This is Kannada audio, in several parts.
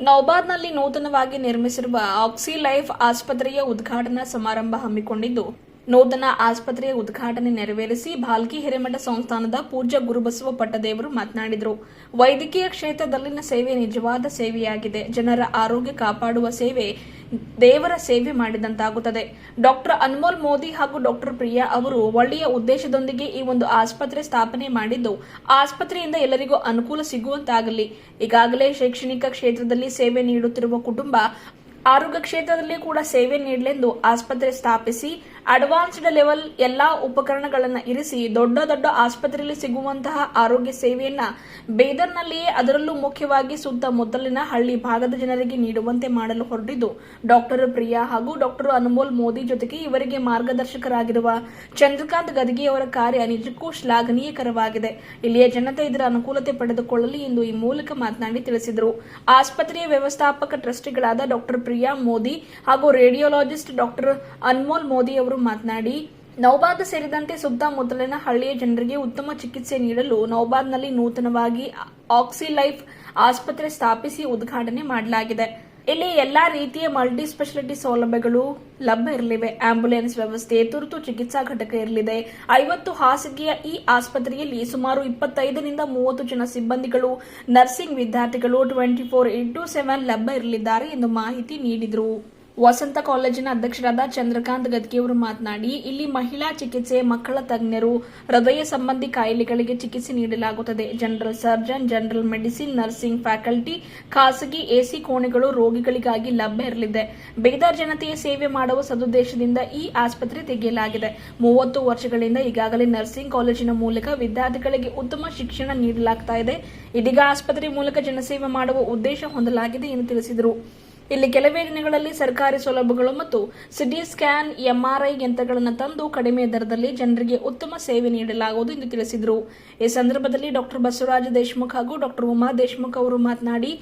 ನೌಬಾದ್ನಲ್ಲಿ ನೂತನವಾಗಿ ನಿರ್ಮಿಸಿರುವ ಆಕ್ಸಿ ಲೈಫ್ ಆಸ್ಪತ್ರೆಯ ಉದ್ಘಾಟನಾ ಸಮಾರಂಭ ಹಮ್ಮಿಕೊಂಡಿದ್ದು ನೂತನ ಆಸ್ಪತ್ರೆಯ ಉದ್ಘಾಟನೆ ನೆರವೇರಿಸಿ ಭಾಲ್ಕಿ ಹಿರೇಮಠ ಸಂಸ್ಥಾನದ ಪೂಜ್ಯ ಗುರುಬಸವ ಪಟ್ಟದೇವರು ಮಾತನಾಡಿದರು. ವೈದ್ಯಕೀಯ ಕ್ಷೇತ್ರದಲ್ಲಿನ ಸೇವೆ ನಿಜವಾದ ಸೇವೆಯಾಗಿದೆ. ಜನರ ಆರೋಗ್ಯ ಕಾಪಾಡುವ ಸೇವೆ, ದೇವರ ಸೇವೆ ಮಾಡಿದಂತಾಗುತ್ತದೆ. ಡಾಕ್ಟರ್ ಅನ್ಮೋಲ್ ಮೋದಿ ಹಾಗೂ ಡಾಕ್ಟರ್ ಪ್ರಿಯಾ ಅವರು ಒಳ್ಳೆಯ ಉದ್ದೇಶದೊಂದಿಗೆ ಈ ಒಂದು ಆಸ್ಪತ್ರೆ ಸ್ಥಾಪನೆ ಮಾಡಿದ್ದು, ಆಸ್ಪತ್ರೆಯಿಂದ ಎಲ್ಲರಿಗೂ ಅನುಕೂಲ ಸಿಗುವಂತಾಗಲಿ. ಈಗಾಗಲೇ ಶೈಕ್ಷಣಿಕ ಕ್ಷೇತ್ರದಲ್ಲಿ ಸೇವೆ ನೀಡುತ್ತಿರುವ ಕುಟುಂಬ, ಆರೋಗ್ಯ ಕ್ಷೇತ್ರದಲ್ಲಿ ಕೂಡ ಸೇವೆ ನೀಡಲೆಂದು ಆಸ್ಪತ್ರೆ ಸ್ಥಾಪಿಸಿ ಅಡ್ವಾನ್ಸ್ಡ್ ಲೆವೆಲ್ ಎಲ್ಲಾ ಉಪಕರಣಗಳನ್ನು ಇರಿಸಿ ದೊಡ್ಡ ದೊಡ್ಡ ಆಸ್ಪತ್ರೆಯಲ್ಲಿ ಸಿಗುವಂತಹ ಆರೋಗ್ಯ ಸೇವೆಯನ್ನ ಬೇದರ್ನಲ್ಲಿಯೇ ಅದರಲ್ಲೂ ಮುಖ್ಯವಾಗಿ ಸುತ್ತಮುತ್ತಲಿನ ಹಳ್ಳಿ ಭಾಗದ ಜನರಿಗೆ ನೀಡುವಂತೆ ಮಾಡಲು ಹೊರಟಿದ್ದು, ಡಾಕ್ಟರ್ ಪ್ರಿಯಾ ಹಾಗೂ ಡಾಕ್ಟರ್ ಅನುಮೋಲ್ ಮೋದಿ ಜೊತೆಗೆ ಇವರಿಗೆ ಮಾರ್ಗದರ್ಶಕರಾಗಿರುವ ಚಂದ್ರಕಾಂತ್ ಗದಗಿಯವರ ಕಾರ್ಯ ನಿಜಕ್ಕೂ ಶ್ಲಾಘನೀಯಕರವಾಗಿದೆ. ಇಲ್ಲಿಯ ಜನತೆ ಇದರ ಅನುಕೂಲತೆ ಪಡೆದುಕೊಳ್ಳಲಿ ಎಂದು ಈ ಮೂಲಕ ಮಾತನಾಡಿ ತಿಳಿಸಿದರು. ಆಸ್ಪತ್ರೆಯ ವ್ಯವಸ್ಥಾಪಕ ಟ್ರಸ್ಟಿಗಳಾದ ಡಾಕ್ಟರ್ ಪ್ರಿಯಾ ಮೋದಿ ಹಾಗೂ ರೇಡಿಯೋಲಾಜಿಸ್ಟ್ ಡಾಕ್ಟರ್ ಅನ್ಮೋಲ್ ಮೋದಿ ಅವರು ಮಾತನಾಡಿ, ನೌಬಾದ್ ಸೇರಿದಂತೆ ಸುತ್ತಮುತ್ತಲಿನ ಹಳ್ಳಿಯ ಜನರಿಗೆ ಉತ್ತಮ ಚಿಕಿತ್ಸೆ ನೀಡಲು ನೌಬಾದ್ನಲ್ಲಿ ನೂತನವಾಗಿ ಆಕ್ಸಿಲೈಫ್ ಆಸ್ಪತ್ರೆ ಸ್ಥಾಪಿಸಿ ಉದ್ಘಾಟನೆ ಮಾಡಲಾಗಿದೆ. ಇಲ್ಲಿ ಎಲ್ಲಾ ರೀತಿಯ ಮಲ್ಟಿ ಸ್ಪೆಷಾಲಿಟಿ ಸೌಲಭ್ಯಗಳು ಲಭ್ಯ ಇರಲಿವೆ. ಆಂಬ್ಯುಲೆನ್ಸ್ ವ್ಯವಸ್ಥೆ, ತುರ್ತು ಚಿಕಿತ್ಸಾ ಘಟಕ ಇರಲಿದೆ. ಐವತ್ತು ಹಾಸಿಗೆಯ ಈ ಆಸ್ಪತ್ರೆಯಲ್ಲಿ ಸುಮಾರು ಇಪ್ಪತ್ತೈದರಿಂದ ಮೂವತ್ತು ಜನ ಸಿಬ್ಬಂದಿಗಳು, ನರ್ಸಿಂಗ್ ವಿದ್ಯಾರ್ಥಿಗಳು, ಟ್ವೆಂಟಿ ಫೋರ್ ಇಂಟು ಸೆವೆನ್ ಲಭ್ಯ ಇರಲಿದ್ದಾರೆ ಎಂದು ಮಾಹಿತಿ ನೀಡಿದರು. ವಸಂತ ಕಾಲೇಜಿನ ಅಧ್ಯಕ್ಷರಾದ ಚಂದ್ರಕಾಂತ್ ಗದ್ಗಿಯವರು ಮಾತನಾಡಿ, ಇಲ್ಲಿ ಮಹಿಳಾ ಚಿಕಿತ್ಸೆ, ಮಕ್ಕಳ ತಜ್ಞರು, ಹೃದಯ ಸಂಬಂಧಿ ಕಾಯಿಲೆಗಳಿಗೆ ಚಿಕಿತ್ಸೆ ನೀಡಲಾಗುತ್ತದೆ. General surgeon, general medicine, nursing faculty, ಖಾಸಗಿ ಎಸಿ ಕೋಣೆಗಳು ರೋಗಿಗಳಿಗಾಗಿ ಲಭ್ಯ ಇರಲಿದೆ. ಬೇದಾರ್ ಜನತೆಯ ಸೇವೆ ಮಾಡುವ ಸದುದ್ದೇಶದಿಂದ ಈ ಆಸ್ಪತ್ರೆ ತೆಗೆಯಲಾಗಿದೆ. ಮೂವತ್ತು ವರ್ಷಗಳಿಂದ ಈಗಾಗಲೇ ನರ್ಸಿಂಗ್ ಕಾಲೇಜಿನ ಮೂಲಕ ವಿದ್ಯಾರ್ಥಿಗಳಿಗೆ ಉತ್ತಮ ಶಿಕ್ಷಣ ನೀಡಲಾಗ್ತಾ ಇದೆ. ಇದೀಗ ಆಸ್ಪತ್ರೆ ಮೂಲಕ ಜನಸೇವೆ ಮಾಡುವ ಉದ್ದೇಶ ಹೊಂದಲಾಗಿದೆ ಎಂದು ತಿಳಿಸಿದರು. ಇಲ್ಲಿ ಕೆಲವೇ ದಿನಗಳಲ್ಲಿ ಸರ್ಕಾರಿ ಸೌಲಭ್ಯಗಳು ಮತ್ತು ಸಿಟಿ ಸ್ಕ್ಯಾನ್, ಎಂಆರ್ಐ ಯಂತ್ರಗಳನ್ನು ತಂದು ಕಡಿಮೆ ದರದಲ್ಲಿ ಜನರಿಗೆ ಉತ್ತಮ ಸೇವೆ ನೀಡಲಾಗುವುದು ಎಂದು ತಿಳಿಸಿದರು. ಈ ಸಂದರ್ಭದಲ್ಲಿ ಡಾಕ್ಟರ್ ಬಸವರಾಜ ದೇಶಮುಖ್ ಹಾಗೂ ಡಾಕ್ಟರ್ ಉಮಾ ದೇಶಮುಖ್ ಅವರು ಮಾತನಾಡಿ,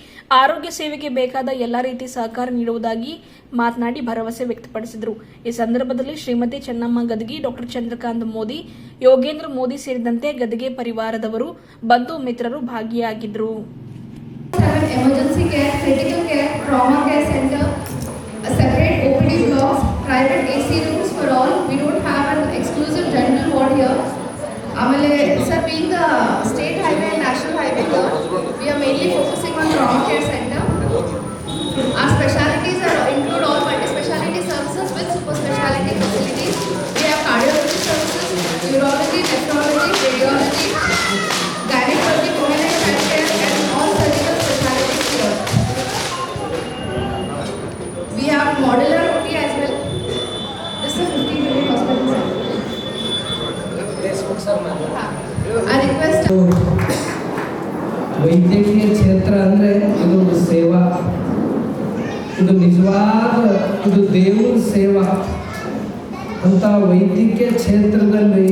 ಆರೋಗ್ಯ ಸೇವೆಗೆ ಬೇಕಾದ ಎಲ್ಲಾ ರೀತಿ ಸಹಕಾರ ನೀಡುವುದಾಗಿ ಮಾತನಾಡಿ ಭರವಸೆ ವ್ಯಕ್ತಪಡಿಸಿದರು. ಈ ಸಂದರ್ಭದಲ್ಲಿ ಶ್ರೀಮತಿ ಚೆನ್ನಮ್ಮ ಗದಗಿ ಡಾಕ್ಟರ್ ಚಂದ್ರಕಾಂತ್ ಮೋದಿ, ಯೋಗೇಂದ್ರ ಮೋದಿ ಸೇರಿದಂತೆ ಗದಗೆ ಪರಿವಾರದವರು, ಬಂಧು ಮಿತ್ರರು ಭಾಗಿಯಾಗಿದ್ದರು emergency care, critical care, trauma care center, a separate OPD blocks, private AC rooms for all. We don't have an exclusive dental ward here. Amale, sir, being the state highway and national highway here, we are mainly focusing on trauma care center. Our specialties are, include all multi-speciality services with super speciality facilities. We have cardiology services, urology, nephrology, radiology, ವೈದ್ಯಕೀಯ ಕ್ಷೇತ್ರ ಅಂದರೆ ಇದು ಸೇವಾ. ಇದು ನಿಜವಾದ, ಇದು ದೇವರ ಸೇವಾ. ಅಂತ ವೈದ್ಯಕೀಯ ಕ್ಷೇತ್ರದಲ್ಲಿ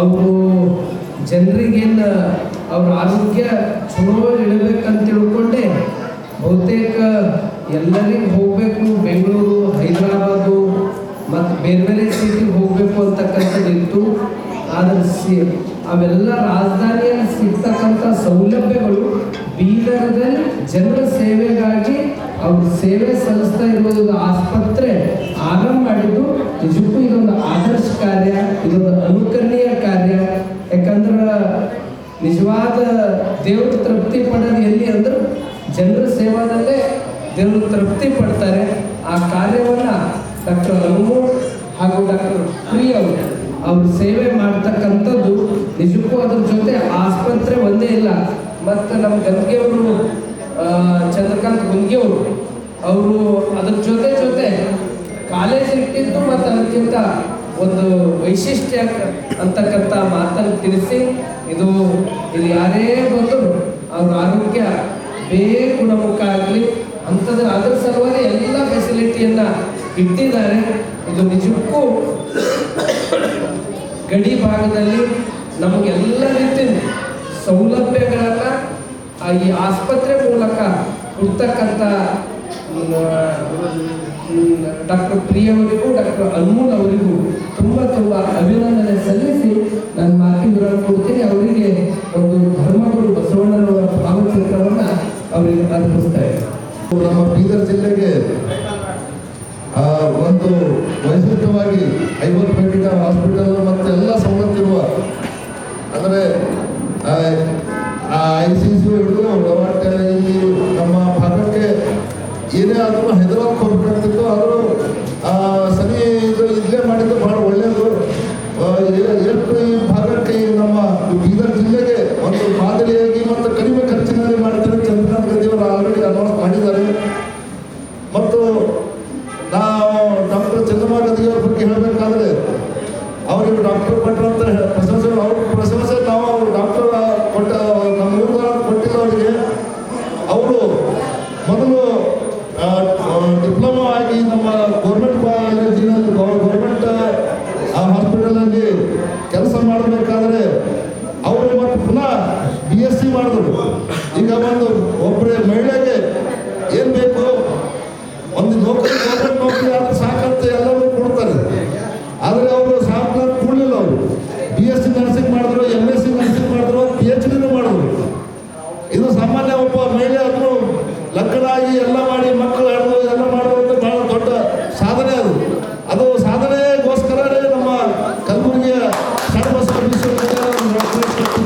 ಅವರು ಜನರಿಗೇನು ಅವ್ರ ಆರೋಗ್ಯ ಚಲೋ ಇಡಬೇಕಂತ ತಿಳ್ಕೊಂಡೆ ಬಹುತೇಕ ಎಲ್ಲರಿಗೂ ಹೋಗಬೇಕು, ಬೆಂಗಳೂರು, ಹೈದರಾಬಾದು, ಮತ್ತು ಬೇರೆ ಬೇರೆ ಸಿಟಿಗೆ ಹೋಗಬೇಕು ಅಂತಕ್ಕಂಥದ್ದು ಇತ್ತು ಆದರೆ ಸಿ ಅವೆಲ್ಲ ರಾಜಧಾನಿಯಲ್ಲಿ ಸಿಗ್ತಕ್ಕಂಥ ಸೌಲಭ್ಯಗಳು ಬೀದರದಲ್ಲಿ ಜನರ ಸೇವೆಗಾಗಿ ಅವರು ಸೇವೆ ಸಲ್ಲಿಸ್ತಾ ಇರೋದು ಆಸ್ಪತ್ರೆ ಆರಂಭ ಮಾಡಿದ್ದು. ನಿಜಕ್ಕೂ ಇದೊಂದು ಆದರ್ಶ ಕಾರ್ಯ, ಇದೊಂದು ಅನುಕರಣೀಯ ಕಾರ್ಯ. ಯಾಕಂದ್ರೆ ನಿಜವಾದ ದೇವರು ತೃಪ್ತಿ ಪಡೋದು ಎಲ್ಲಿ ಅಂದ್ರೆ ಜನರ ಸೇವಾದಲ್ಲೇ ದೇವರು ತೃಪ್ತಿ ಪಡ್ತಾರೆ. ಆ ಕಾರ್ಯವನ್ನು ಡಾಕ್ಟರ್ ಅನುಮೋಲ್ ಹಾಗೂ ಡಾಕ್ಟರ್ ಪ್ರಿಯ ಅವರು ಅವರು ಸೇವೆ ಮಾಡ್ತಕ್ಕಂಥದ್ದು ನಿಜಕ್ಕೂ ಅದ್ರ ಜೊತೆ ಆಸ್ಪತ್ರೆ ಒಂದೇ ಇಲ್ಲ. ಮತ್ತು ನಮ್ಮ ಗಂಗೆಯವರು ಚಂದ್ರಕಾಂತ್ ಗುಂಗಿಯವರು, ಅವರು ಅದ್ರ ಜೊತೆ ಜೊತೆ ಕಾಲೇಜ್ ಇಟ್ಟಿದ್ದು ಮತ್ತು ಅದಕ್ಕಿಂತ ಒಂದು ವೈಶಿಷ್ಟ್ಯ ಅಂತಕ್ಕಂಥ ಮಾತನ್ನು ತಿಳಿಸಿ, ಇದು ಇದು ಯಾರೇ ಬಂದರೂ ಅವ್ರ ಆರೋಗ್ಯ ಬೇಗ ಗುಣಮುಖ ಆಗಲಿ ಅಂಥದ್ರ ಅದ್ರ ಸಲುವಾಗಿ ಎಲ್ಲ ಫೆಸಿಲಿಟಿಯನ್ನು ಇಟ್ಟಿದ್ದಾರೆ. ಇದು ನಿಜಕ್ಕೂ ಗಡಿ ಭಾಗದಲ್ಲಿ ನಮಗೆಲ್ಲ ರೀತಿಯ ಸೌಲಭ್ಯಗಳನ್ನ ಈ ಆಸ್ಪತ್ರೆ ಮೂಲಕ ಕೊಡ್ತಕ್ಕಂಥ ಡಾಕ್ಟರ್ ಪ್ರಿಯವರಿಗೂ, ಡಾಕ್ಟರ್ ಅನ್ಮೂಲ್ ಅವರಿಗೂ ತುಂಬ ತುಂಬ ಅಭಿನಂದನೆ ಸಲ್ಲಿಸಿ ನನ್ನ ಮಾತಿಗಳನ್ನು ಕೊಡ್ತೀನಿ. ಅವರಿಗೆ ಒಂದು ಧರ್ಮಗುರು ಬಸವಣ್ಣನವರ ಭಾವಚಿತ್ರವನ್ನು ಅವರಿಗೆ ಅರ್ಪಿಸ್ತಾರೆ ನಮ್ಮ ಬೀದರ್ ಜಿಲ್ಲೆಗೆ ಒಂದು ವೈಶಿಷ್ಟ್ಯವಾಗಿ ಐವತ್ತು ಬೆಡ್ಡಿನ ಹಾಸ್ಪಿಟಲ್ ಮತ್ತು ಎಲ್ಲ ಅಂದರೆ ಐ ಸಿ ಸಿ ಹಿಡಿದು ಗವರ್ಮೆಂಟ್ ಇಲ್ಲಿ ನಮ್ಮ ಭಾರತಕ್ಕೆ. ಏನೇ ಆದರೂ ಹೈದರಾಬಾದ್ ಹೋಗ್ಬೇಕಾಗ್ತಿತ್ತು ಅವರು ಆ, ಸರಿ ಇದು ಇಲ್ಲೇ ಮಾಡಿದ್ದು ಭಾಳ ಒಳ್ಳೆಯದು ಆ, ಎಷ್ಟು ಈ ಭಾಗಕ್ಕೆ ನಮ್ಮ ಬೀದರ್ ಜಿಲ್ಲೆಗೆ ಒಂದು ಮಾದರಿಯಾಗಿ ಮತ್ತು ಕಡಿಮೆ ಖರ್ಚಿನಲ್ಲಿ ಮಾಡ್ತಾರೆ ಚಂದ್ರನಾಥ ಗದಿಯವರು ಆಲ್ರೆಡಿ ಅನೌನ್ಸ್ ಮಾಡಿದ್ದಾರೆ. ಮತ್ತು ನಾವು ಡಾಕ್ಟರ್ ಚಂದ್ರಮಾ ಗದಿಯವರ ಬಗ್ಗೆ ಹೇಳಬೇಕಾದ್ರೆ ಅವರಿಗೆ ಡಾಕ್ಟರ್ ಕೊಟ್ಟರಂತ ಅಂತ ಪ್ರಶಂಸೆ ನಾವು ಅವ್ರು ಡಾಕ್ಟರ್ ಕೊಟ್ಟ ನಮ್ಮ ಊರುಗಳ ಕೊಟ್ಟಿಲ್ಲ ಅವರಿಗೆ ಅವರು ಮೊದಲು ಡಿಪ್ಲೊಮಾ ಆಗಿ ನಮ್ಮ ಗೌರ್ಮೆಂಟ್ ಕಾಲೇಜಿನಲ್ಲಿ ಗೌರ್ಮೆಂಟ್ ಹಾಸ್ಪಿಟಲಲ್ಲಿ ಕೆಲಸ ಮಾಡಬೇಕಾದ್ರೆ ಅವರು ಮತ್ತು ಪುನಃ ಬಿ ಎಸ್ ಸಿ ಮಾಡಿದ್ರು ಈಗ ಬಂದು ಒಬ್ಬರೇ ಮಹಿಳೆಗೆ ಏನು ಬೇಕು? ಒಂದು ನೌಕರಿ ಗೌರ್ಮೆಂಟ್ ನೌಕರಿ ಆದ್ರೆ ಸಾಕಂತ ಎಲ್ಲರೂ ಕೊಡ್ತಾರೆ. ಆದರೆ ಅವರು ಸಾಕು ಕೊಡಲಿಲ್ಲ ಅವರು. ಬಿ ಎಸ್ ಸಿ ನರ್ಸಿಂಗ್ ಮಾಡಿದ್ರು ಎಂ ಎಸ್ ಸಿ ನರ್ಸಿಂಗ್ ಮಾಡಿದ್ರು ಪಿ ಎಚ್ ಡಿನೂ ಮಾಡಿದ್ರು. ಇದು ಸಾಮಾನ್ಯ ಒಬ್ಬ ಮಹಿಳೆ ಆದರೂ ಲಕ್ಕಡಾಗಿ ಎಲ್ಲ ಮಾಡಿ ಮಕ್ಕಳು ಎಲ್ಲ ಮಾಡೋದು ಬಹಳ ದೊಡ್ಡ ಸಾಧನೆ ಅದು. ಅದು ಸಾಧನೆಗೋಸ್ಕರನೇ ನಮ್ಮ ಕಲಬುರಗಿಯ ಷಡ್ಬಸವ ವಿಶ್ವವಿದ್ಯಾಲಯ ನಡೆಸ್ತಿತ್ತು.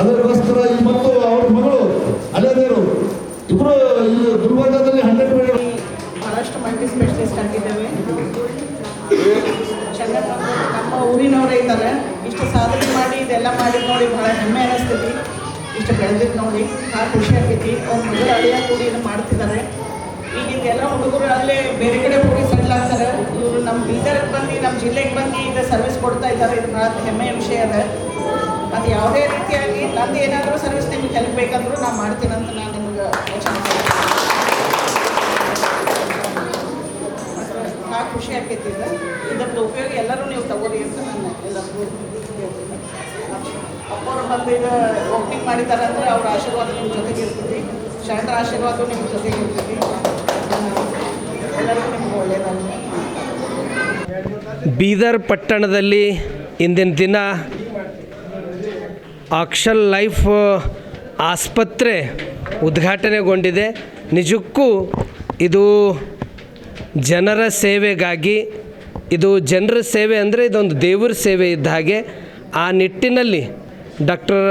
ಅದಕ್ಕೋಸ್ಕರ ಈ ಮತ್ತು ಅವ್ರ ಮಗಳು ಹಳೆದೇರು ಇಬ್ಬರು ಇಲ್ಲಿ ಗುಲ್ಬರ್ಗಾದಲ್ಲಿ ಹಂಡ್ರೆಡ್ ಬೆಡ್ ಬಹಳಷ್ಟು ಮಲ್ಟಿ ಸ್ಪೆಷಲಿಸ್ಟ್ ಆಗಿದ್ದೇವೆ ಚೆನ್ನಾಗಿ ನಮ್ಮ ಊರಿನವರೇ ಇದ್ದಾರೆ ಇಷ್ಟು ಸಾಧನೆ ಮಾಡಿ ನೋಡಿ ಬಹಳ ಹೆಮ್ಮೆ ಅನ್ನಿಸ್ತೈತಿ ಇಷ್ಟು ಬೆಳೆದಿದ್ದು ನೋಡಿ ಭಾಳ ಖುಷಿ ಆಗ್ತೈತಿ. ಅವ್ರ ಮಗಳು ಅಳಿಯ ಕೂಡಿ ಇದು ಮಾಡ್ತಿದ್ದಾರೆ ಈಗ ಇದೆಲ್ಲ ಹುಡುಗರು ಅಲ್ಲೇ ಬೇರೆ ಕಡೆ ಹೋಗಿ ಸೆಟ್ಲ್ ಆಗ್ತಾರೆ. ಇವರು ನಮ್ಮ ಬೀದರ್ಗೆ ಬಂದು ನಮ್ಮ ಜಿಲ್ಲೆಗೆ ಬಂದು ಈಗ ಸರ್ವಿಸ್ ಕೊಡ್ತಾ ಇದ್ದಾರೆ. ಇದು ಭಾಳ ಹೆಮ್ಮೆಯ ವಿಷಯ ಅದ. ಅದು ಯಾವುದೇ ರೀತಿಯಾಗಿ ನಂದು ಏನಾದರೂ ಸರ್ವಿಸ್ ನಿಮ್ಗೆ ಹೆಲ್ಪ್ ಬೇಕಂದ್ರೂ ನಾನು ಮಾಡ್ತೀನಂತ ನಾನು ನಿಮ್ಗೆ ಕೊಡ್ತೀನಿ. ಭಾಳ ಖುಷಿ ಆಕೈತಿ ಇದು. ಇದ್ರದ್ದು ಉಪಯೋಗ ಎಲ್ಲರೂ ನೀವು ತಗೋರಿ ಅಂತ ನಾನು ಎಲ್ಲರಿಗೂ ಹೇಳ್ತೀನಿ. ಅಪ್ಪವ್ರು ಬಂದು ಇದು ಓಪನಿಂಗ್ ಮಾಡಿದ್ದಾರೆ ಅಂದರೆ ಅವ್ರ ಆಶೀರ್ವಾದ ನಿಮ್ಮ ಜೊತೆಗೆ ಇರ್ತೈತಿ ಶರಣರ ಆಶೀರ್ವಾದ ನಿಮ್ಮ ಜೊತೆಗೆ ಇರ್ತೈತಿ ಎಲ್ಲರಿಗೂ ನಿಮ್ಗೆ ಒಳ್ಳೆಯದಾಗಲಿ ಬೀದರ್ ಪಟ್ಟಣದಲ್ಲಿ ಇಂದಿನ ದಿನ ಆಕ್ಷನ್ ಲೈಫ್ ಆಸ್ಪತ್ರೆ ಉದ್ಘಾಟನೆಗೊಂಡಿದೆ. ನಿಜಕ್ಕೂ ಇದು ಜನರ ಸೇವೆಗಾಗಿ, ಇದು ಜನರ ಸೇವೆ ಅಂದರೆ ಇದೊಂದು ದೇವರ ಸೇವೆ ಇದ್ದ ಹಾಗೆ ಆ ನಿಟ್ಟಿನಲ್ಲಿ ಡಾಕ್ಟರ್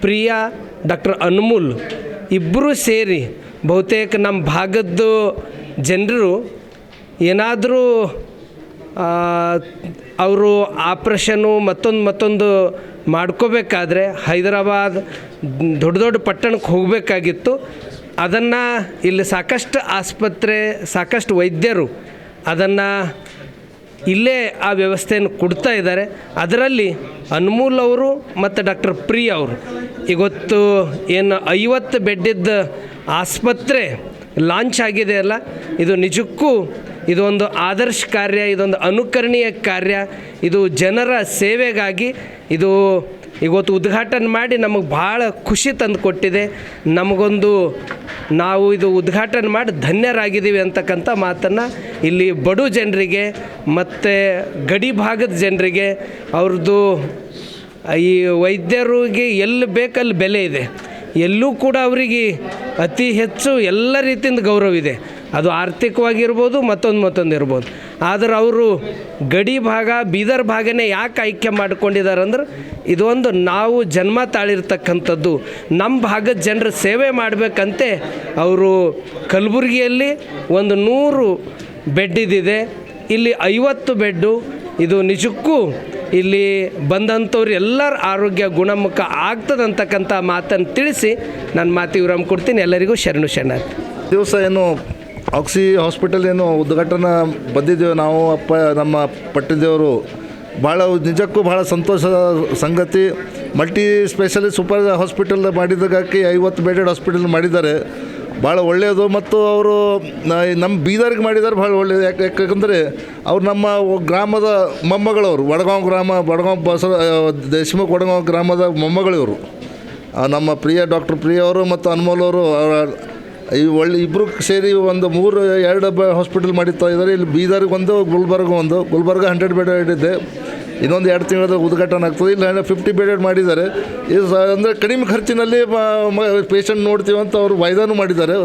ಪ್ರಿಯಾ, ಡಾಕ್ಟರ್ ಅನ್ಮುಲ್ ಇಬ್ಬರೂ ಸೇರಿ ಬಹುತೇಕ ನಮ್ಮ ಭಾಗದ್ದು ಜನರು ಏನಾದರೂ ಅವರು ಆಪ್ರೇಷನ್ನು ಮತ್ತೊಂದು ಮತ್ತೊಂದು ಮಾಡ್ಕೋಬೇಕಾದ್ರೆ ಹೈದರಾಬಾದ್ ದೊಡ್ಡ ದೊಡ್ಡ ಪಟ್ಟಣಕ್ಕೆ ಹೋಗಬೇಕಾಗಿತ್ತು. ಅದನ್ನು ಇಲ್ಲಿ ಸಾಕಷ್ಟು ಆಸ್ಪತ್ರೆ, ಸಾಕಷ್ಟು ವೈದ್ಯರು ಅದನ್ನು ಇಲ್ಲೇ ಆ ವ್ಯವಸ್ಥೆಯನ್ನು ಕೊಡ್ತಾ ಇದ್ದಾರೆ. ಅದರಲ್ಲಿ ಅನ್ಮೂಲ್ ಅವರು ಮತ್ತು ಡಾಕ್ಟರ್ ಪ್ರಿಯ ಅವರು. ಇವತ್ತು ಏನು ಐವತ್ತು ಬೆಡ್ಡಿದ್ದ ಆಸ್ಪತ್ರೆ ಲಾಂಚ್ ಆಗಿದೆ ಅಲ್ಲ, ಇದು ನಿಜಕ್ಕೂ ಇದೊಂದು ಆದರ್ಶ ಕಾರ್ಯ, ಇದೊಂದು ಅನುಕರಣೀಯ ಕಾರ್ಯ. ಇದು ಜನರ ಸೇವೆಗಾಗಿ, ಇದು ಇವತ್ತು ಉದ್ಘಾಟನೆ ಮಾಡಿ ನಮಗೆ ಭಾಳ ಖುಷಿ ತಂದು ಕೊಟ್ಟಿದೆ. ನಮಗೊಂದು ನಾವು ಇದು ಉದ್ಘಾಟನೆ ಮಾಡಿ ಧನ್ಯರಾಗಿದ್ದೀವಿ ಅಂತಕ್ಕಂಥ ಮಾತನ್ನು ಇಲ್ಲಿ ಬಡು ಜನರಿಗೆ ಮತ್ತು ಗಡಿ ಭಾಗದ ಜನರಿಗೆ, ಅವ್ರದ್ದು ಈ ವೈದ್ಯರಿಗೆ ಎಲ್ಲಿ ಬೇಕಲ್ಲಿ ಬೆಲೆ ಇದೆ. ಎಲ್ಲೂ ಕೂಡ ಅವರಿಗೆ ಅತಿ ಹೆಚ್ಚು ಎಲ್ಲ ರೀತಿಯಿಂದ ಗೌರವ ಇದೆ. ಅದು ಆರ್ಥಿಕವಾಗಿರ್ಬೋದು, ಮತ್ತೊಂದು ಮತ್ತೊಂದು ಇರ್ಬೋದು. ಆದರೆ ಅವರು ಗಡಿ ಭಾಗ, ಬೀದರ್ ಭಾಗನೇ ಯಾಕೆ ಆಯ್ಕೆ ಮಾಡ್ಕೊಂಡಿದ್ದಾರೆ ಅಂದ್ರೆ, ಇದೊಂದು ನಾವು ಜನ್ಮ ತಾಳಿರ್ತಕ್ಕಂಥದ್ದು. ನಮ್ಮ ಭಾಗದ ಜನರ ಸೇವೆ ಮಾಡಬೇಕಂತೆ ಅವರು ಕಲಬುರಗಿಯಲ್ಲಿ ಒಂದು ನೂರು ಬೆಡ್ ಇದ್ದಿದೆ. ಇಲ್ಲಿ ಐವತ್ತು ಬೆಡ್ಡು, ಇದು ನಿಜಕ್ಕೂ ಇಲ್ಲಿ ಬಂದಂಥವ್ರು ಎಲ್ಲರ ಆರೋಗ್ಯ ಗುಣಮುಖ ಆಗ್ತದಂತಕ್ಕಂಥ ಮಾತನ್ನು ತಿಳಿಸಿ, ನನ್ನ ಮಾತು ವಿರಾಮ ಕೊಡ್ತೀನಿ. ಎಲ್ಲರಿಗೂ ಶರಣು ಶರಣಾರ್ಥಿ. ದಿವಸ ಏನು ಆಕ್ಸಿ ಹಾಸ್ಪಿಟಲ್ ಏನು ಉದ್ಘಾಟನಾ ಬಂದಿದ್ದೇವೆ ನಾವು ಅಪ್ಪ, ನಮ್ಮ ಪಟ್ಟದೇವರು ಭಾಳ ನಿಜಕ್ಕೂ ಭಾಳ ಸಂತೋಷದ ಸಂಗತಿ. ಮಲ್ಟಿ ಸ್ಪೆಷಲಿಸ್ಟ್ ಸೂಪರ್ ಹಾಸ್ಪಿಟಲ್ ಮಾಡಿದ್ದಕ್ಕೆ ಐವತ್ತು ಬೆಡೆಡ್ ಹಾಸ್ಪಿಟಲ್ ಮಾಡಿದ್ದಾರೆ. ಭಾಳ ಒಳ್ಳೆಯದು ಮತ್ತು ಅವರು ನಮ್ಮ ಬೀದರ್ಗೆ ಮಾಡಿದ್ದಾರೆ ಭಾಳ ಒಳ್ಳೆಯದು ಯಾಕೆ, ಯಾಕಂದರೆ ಅವ್ರು ನಮ್ಮ ಗ್ರಾಮದ ಮೊಮ್ಮಗಳವರು, ವಡಗಾಂವ್ ಗ್ರಾಮ, ವಡಗಾಂವ್ ಬಸ ದೇಶಮುಖ ವಡಗಾಂವ್ ಗ್ರಾಮದ ಮೊಮ್ಮಗಳಿವರು. ನಮ್ಮ ಪ್ರಿಯ ಡಾಕ್ಟರ್ ಪ್ರಿಯ ಅವರು ಮತ್ತು ಅನ್ಮೋಲ್ ಅವರು, ಅವರ ಈ ಒಳ್ಳೆ ಇಬ್ಬರು ಸೇರಿ ಒಂದು ಮೂರು, ಎರಡು ಬ ಹಾಸ್ಪಿಟಲ್ ಮಾಡಿತ್ತು. ಇದ್ದಾರೆ ಇಲ್ಲಿ ಬೀದರ್ಗೆ ಒಂದು ಗುಲ್ಬರ್ಗ ಒಂದು. ಗುಲ್ಬರ್ಗ ಹಂಡ್ರೆಡ್ ಬೆಡ್ ಇದೆ ಇನ್ನೊಂದು ಎರಡು ತಿಂಗಳ ಉದ್ಘಾಟನೆ ಆಗ್ತದೆ. ಇಲ್ಲ ಫಿಫ್ಟಿ ಬೆಡೆಡ್ ಮಾಡಿದ್ದಾರೆ. ಇದು ಅಂದರೆ ಕಡಿಮೆ ಖರ್ಚಿನಲ್ಲಿ ಪೇಷಂಟ್ ನೋಡ್ತೀವಿ ಅಂತ ಅವರು ವಾಯ್ದಾನು ಮಾಡಿದ್ದಾರೆ.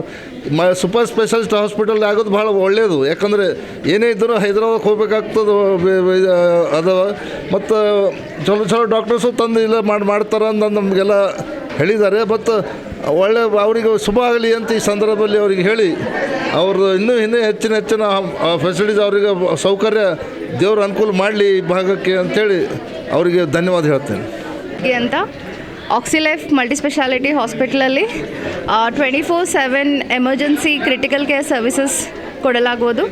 ಮ ಸೂಪರ್ ಸ್ಪೆಷಲಿಸ್ಟ್ ಹಾಸ್ಪಿಟಲ್ ಆಗೋದು ಭಾಳ ಒಳ್ಳೆಯದು ಯಾಕಂದರೆ ಏನೇ ಇದ್ದರೂ ಹೈದರಾಬಾದ್ ಹೋಗ್ಬೇಕಾಗ್ತದೆ ಅದಾವ ಮತ್ತು ಚಲೋ ಚಲೋ ಡಾಕ್ಟರ್ಸು ತಂದು ಇಲ್ಲ ಮಾಡಿ, ಮಾಡ್ತಾರೆ ಅಂತ ನಮಗೆಲ್ಲ ಹೇಳಿದ್ದಾರೆ. ಮತ್ತು ಒಳ್ಳೆ ಅವರಿಗೆ ಶುಭ ಆಗಲಿ ಅಂತ ಈ ಸಂದರ್ಭದಲ್ಲಿ ಅವರಿಗೆ ಹೇಳಿ ಅವರು ಇನ್ನೂ ಇನ್ನೂ ಹೆಚ್ಚಿನ ಹೆಚ್ಚಿನ ಫೆಸಿಲಿಟೀಸ್ ಅವರಿಗೆ ಸೌಕರ್ಯ ದೇವರು ಅನುಕೂಲ ಮಾಡಲಿ ಈ ಭಾಗಕ್ಕೆ ಅಂತೇಳಿ ಅವರಿಗೆ ಧನ್ಯವಾದ ಹೇಳ್ತೇನೆ. ಅಂತ ಆಕ್ಸಿಲೈಫ್ ಮಲ್ಟಿಸ್ಪೆಷಾಲಿಟಿ ಹಾಸ್ಪಿಟ್ಲಲ್ಲಿ twenty four seven emergency critical care services ಕೊಡಲಾಗುವುದು.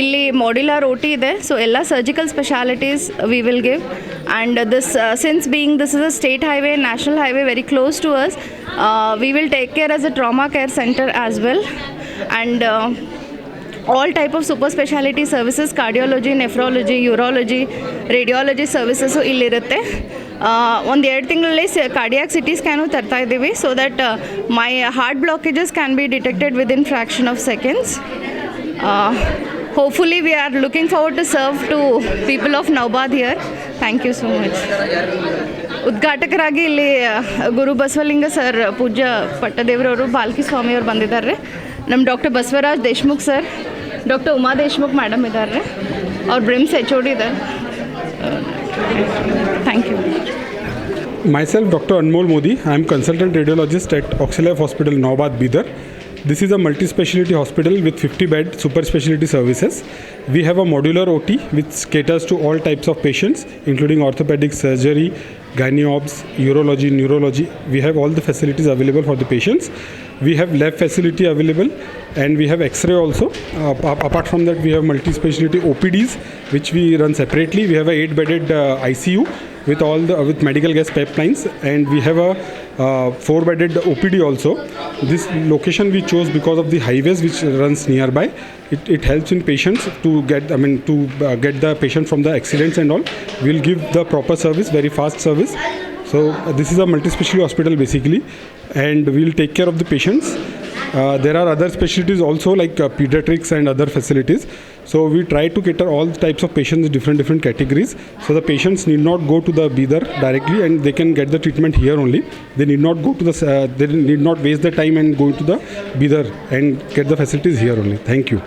ಇಲ್ಲಿ ಮಾಡ್ಯುಲರ್ ಓ ಟಿ ಇದೆ. ಸೊ ಎಲ್ಲ surgical specialities we will give and this since being this is a state highway national highway very close to us we will take care as a trauma care centre as well and all type of super speciality services cardiology nephrology urology radiology services ಇಲ್ಲಿರುತ್ತೆ. ಒಂದು ಎರಡು ತಿಂಗಳಲ್ಲಿ ಕಾರ್ಡಿಯಾಕ್ ಸಿಟಿ ಸ್ಕ್ಯಾನು ತರ್ತಾ ಇದ್ದೀವಿ. So that my heart blockages can be detected within fraction of seconds hopefully we are looking forward to serve to people of Naubad here. Thank you so much ಉದ್ಘಾಟಕರಾಗಿ ಇಲ್ಲಿ ಗುರು ಬಸವಲಿಂಗ ಸರ್ ಪೂಜ್ಯ ಪಟ್ಟದೇವರವರು ಬಾಲ್ಕಿ ಸ್ವಾಮಿಯವರು ಬಂದಿದ್ದಾರೆ. ನಮ್ಮ doctor Basavaraj Deshmukh sir doctor Uma Deshmukh madam ಇದ್ದಾರೆ. ಅವ್ರ ಬ್ರಿಮ್ಸ್ ಎಚ್ ಡಿ ಇದ್ದಾರೆ thank you myself doctor Anmol Modi I am consultant radiologist at Oxilife Hospital, Naubad Bidar. This is a multi-speciality hospital with 50 bed super specialty services. We have a modular OT which caters to all types of patients, including orthopedic surgery, gyneobs, urology, neurology. We have all the facilities available for the patients. We have lab facility available and we have X-ray also. Uh, apart from that, we have multi-speciality OPDs which we run separately. We have a 8-bedded uh, ICU with all the with medical gas pipelines and we have a uh, four bedded opd also this location we chose because of the highways which runs nearby it, it helps in patients to get i mean to uh, get the patient from the accidents and all we'll give the proper service very fast service so uh, this is a multi-specialty hospital basically and we'll take care of the patients uh, there are other specialties also like uh, pediatrics and other facilities. So we try to cater all types of patients different different categories. So the patients need not go to the Bidar directly and they can get the treatment here only. They need not go to the uh, they need not waste the time and go to the Bidar and get the facilities here only. Thank you.